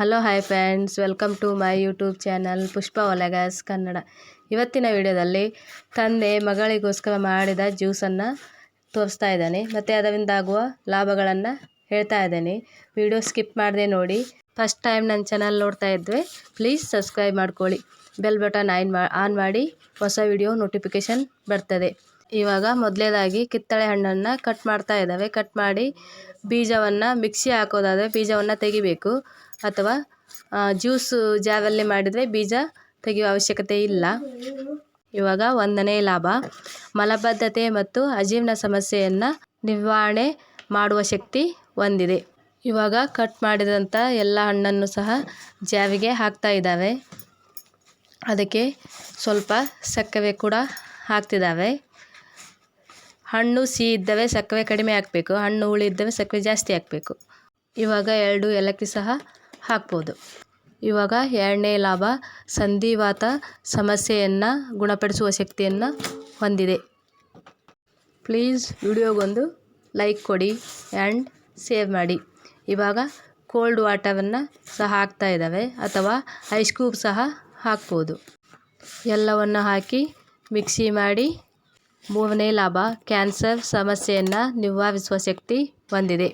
Hello, hi friends. Welcome to my YouTube channel Pushpa ಒಲೆಗಾಸ್ Kannada. ಇವತ್ತಿನ ವಿಡಿಯೋದಲ್ಲಿ ತಂದೆ ಮಗಳಿಗೋಸ್ಕರ ಮಾಡಿದ ಜ್ಯೂಸನ್ನು ತೋರಿಸ್ತಾ ಇದ್ದಾನೆ. ಮತ್ತು ಅದರಿಂದ ಆಗುವ ಲಾಭಗಳನ್ನು ಹೇಳ್ತಾ ಇದ್ದಾನೆ. ವಿಡಿಯೋ ಸ್ಕಿಪ್ ಮಾಡದೆ ನೋಡಿ. ಫಸ್ಟ್ ಟೈಮ್ ನನ್ನ ಚಾನಲ್ ನೋಡ್ತಾ ಇದ್ವಿ ಪ್ಲೀಸ್ ಸಬ್ಸ್ಕ್ರೈಬ್ ಮಾಡ್ಕೊಳ್ಳಿ. ಬೆಲ್ ಬಟನ್ ಆಯ್ನ್ ಆನ್ ಮಾಡಿ ಹೊಸ ವಿಡಿಯೋ ನೋಟಿಫಿಕೇಷನ್ ಬರ್ತದೆ. ಇವಾಗ ಮೊದಲೇದಾಗಿ ಕಿತ್ತಳೆ ಹಣ್ಣನ್ನು ಕಟ್ ಮಾಡ್ತಾ ಇದ್ದಾವೆ. ಕಟ್ ಮಾಡಿ ಬೀಜವನ್ನು ಮಿಕ್ಸಿ ಹಾಕೋದಾದರೆ ಬೀಜವನ್ನು ತೆಗಿಬೇಕು. ಅಥವಾ ಜ್ಯೂಸು ಜಾರಲ್ಲಿ ಮಾಡಿದರೆ ಬೀಜ ತೆಗೆಯುವ ಅವಶ್ಯಕತೆ ಇಲ್ಲ. ಇವಾಗ ಒಂದನೇ ಲಾಭ. ಮಲಬದ್ಧತೆ ಮತ್ತು ಅಜೀರ್ಣ ಸಮಸ್ಯೆಯನ್ನು ನಿವಾರಣೆ ಮಾಡುವ ಶಕ್ತಿ ಹೊಂದಿದೆ. ಇವಾಗ ಕಟ್ ಮಾಡಿದಂಥ ಎಲ್ಲ ಹಣ್ಣನ್ನು ಸಹ ಜಾವಿಗೆ ಹಾಕ್ತಾ ಇದ್ದಾವೆ. ಅದಕ್ಕೆ ಸ್ವಲ್ಪ ಸಕ್ಕರೆ ಕೂಡ ಹಾಕ್ತಿದ್ದಾವೆ. ಹಣ್ಣು ಸಿಹಿ ಇದ್ದವೆ ಸಕ್ಕರೆ ಕಡಿಮೆ ಹಾಕಬೇಕು. ಹಣ್ಣು ಹುಳಿ ಇದ್ದವೆ ಸಕ್ಕರೆ ಜಾಸ್ತಿ ಹಾಕಬೇಕು. ಇವಾಗ ಎರಡು ಏಲಕ್ಕಿ ಸಹ ಹಾಕ್ಬೋದು. ಇವಾಗ ಎರಡನೇ ಲಾಭ ಸಂಧಿವಾತ ಸಮಸ್ಯೆಯನ್ನು ಗುಣಪಡಿಸುವ ಶಕ್ತಿಯನ್ನು ಹೊಂದಿದೆ. ಪ್ಲೀಸ್ ವಿಡಿಯೋಗೊಂದು ಲೈಕ್ ಕೊಡಿ ಆ್ಯಂಡ್ ಸೇವ್ ಮಾಡಿ. ಇವಾಗ ಕೋಲ್ಡ್ ವಾಟರನ್ನು ಸಹ ಹಾಕ್ತಾ ಇದ್ದಾವೆ ಅಥವಾ ಐಸ್ ಕ್ಯೂಬ್ ಸಹ ಹಾಕ್ಬೋದು. ಎಲ್ಲವನ್ನು ಹಾಕಿ ಮಿಕ್ಸಿ ಮಾಡಿ ಮೂರನೇ ಲಾಭ ಕ್ಯಾನ್ಸರ್ ಸಮಸ್ಯೆಯನ್ನು ನಿವಾರಿಸುವ ಶಕ್ತಿ ಹೊಂದಿದೆ.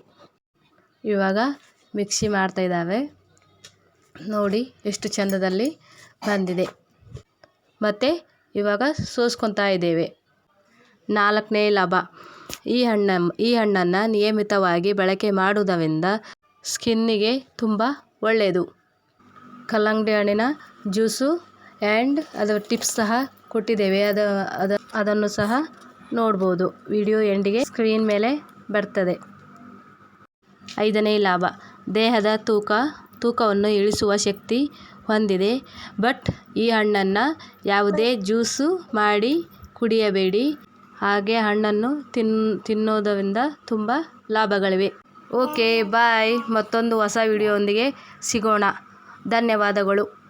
ಇವಾಗ ಮಿಕ್ಸಿ ಮಾಡ್ತಾ ಇದ್ದಾವೆ. ನೋಡಿ ಎಷ್ಟು ಚಂದದಲ್ಲಿ ಬಂದಿದೆ. ಮತ್ತು ಇವಾಗ ಸೋಸ್ಕೊತಾ ಇದ್ದೇವೆ. ನಾಲ್ಕನೇ ಲಾಭ ಈ ಹಣ್ಣ, ಈ ಹಣ್ಣನ್ನು ನಿಯಮಿತವಾಗಿ ಬಳಕೆ ಮಾಡುವುದರಿಂದ ಸ್ಕಿನ್ನಿಗೆ ತುಂಬ ಒಳ್ಳೆಯದು. ಕಲ್ಲಂಗಡಿ ಹಣ್ಣಿನ ಜ್ಯೂಸು ಆ್ಯಂಡ್ ಅದರ ಟಿಪ್ಸ್ ಸಹ ಕೊಟ್ಟಿದ್ದೇವೆ. ಅದು, ಅದ, ಅದನ್ನು ಸಹ ನೋಡ್ಬೋದು. ವಿಡಿಯೋ ಎಂಡಿಗೆ ಸ್ಕ್ರೀನ್ ಮೇಲೆ ಬರ್ತದೆ. ಐದನೇ ಲಾಭ ದೇಹದ ತೂಕ, ತೂಕವನ್ನು ಇಳಿಸುವ ಶಕ್ತಿ ಹೊಂದಿದೆ. ಬಟ್ ಈ ಹಣ್ಣನ್ನು ಯಾವುದೇ ಜ್ಯೂಸು ಮಾಡಿ ಕುಡಿಯಬೇಡಿ. ಹಾಗೆ ಹಣ್ಣನ್ನು ತಿನ್, ತಿನ್ನೋದರಿಂದ ತುಂಬ ಲಾಭಗಳಿವೆ. Okay, bye. ಮತ್ತೊಂದು ಹೊಸ ವಿಡಿಯೋದೊಂದಿಗೆ ಸಿಗೋಣ. ಧನ್ಯವಾದಗಳು.